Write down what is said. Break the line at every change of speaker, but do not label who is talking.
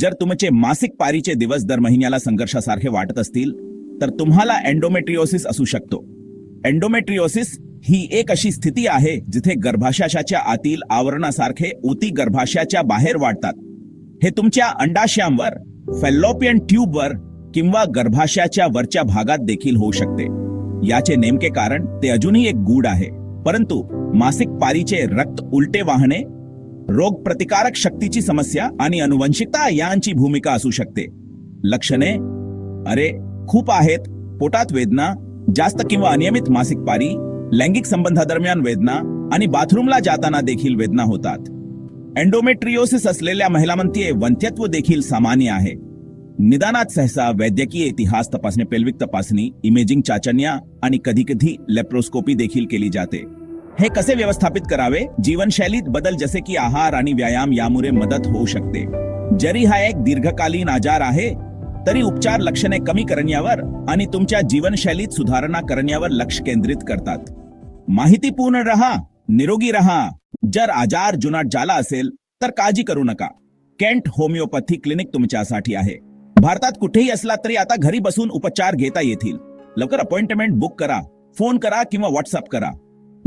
जर तुमचे मासिक पारीचे दिवस दर महिन्याला संघर्षासारखे वाटत असतील तर तुम्हाला एन्डोमेट्रिओसिस असू शकतो. एन्डोमेट्रिओसिस ही एक अशी स्थिती आहे जिथे गर्भाशयाच्या आतील आवरणासारखे ऊती गर्भाशयाच्या बाहेर वाढतात. हे तुमच्या अंडाशयावर फेलोपियन ट्यूबवर किंवा गर्भाशयाच्या वरच्या भागात देखील होऊ शकते. याचे नेमके कारण ते अजूनही एक गूढ आहे परंतु मासिक पारीचे रक्त उलटे वाहणे रोग प्रतिकारक शक्तीची समस्या आणि अनुवंशिकता यांची भूमिका असू शकते. लक्षणे अरे खूप आहेत. पोटात वेदना जास्त किंवा अनियमित मासिक पारी लैंगिक संबंधादरम्यान वेदना आणि बाथरूमला जाताना देखील वेदना होतात. एन्डोमेट्रियोसिस असलेल्या महिलांमध्ये वंध्यत्व देखील सामान्य आहे. निदानात सहसा वैद्यकीय इतिहास तपासणी पेल्विक तपासणी इमेजिंग चाचण्या आणि कधी कधी लेप्रोस्कोपी देखील केली जाते. हे कसे व्यवस्थापित करावे? जीवनशैलीत बदल जसे की आहार आणि व्यायाम यामुळे मदत होऊ शकते. जरी हा एक दीर्घकालीन आजार आहे तरी उपचार लक्षणे कमी करण्यावर आणि तुमच्या जीवनशैलीत सुधारणा करण्यावर लक्ष केंद्रित करतात. माहितीपूर्ण रहा निरोगी रहा. जर आजार जुनाट झाला असेल तर काळजी करू नका. केंट होमिओपॅथी क्लिनिक तुमच्यासाठी आहे. भारतात कुठेही असला तरी आता घरी बसून उपचार घेता येतील. लवकर अपॉइंटमेंट बुक करा फोन करा किंवा व्हॉट्सअप करा.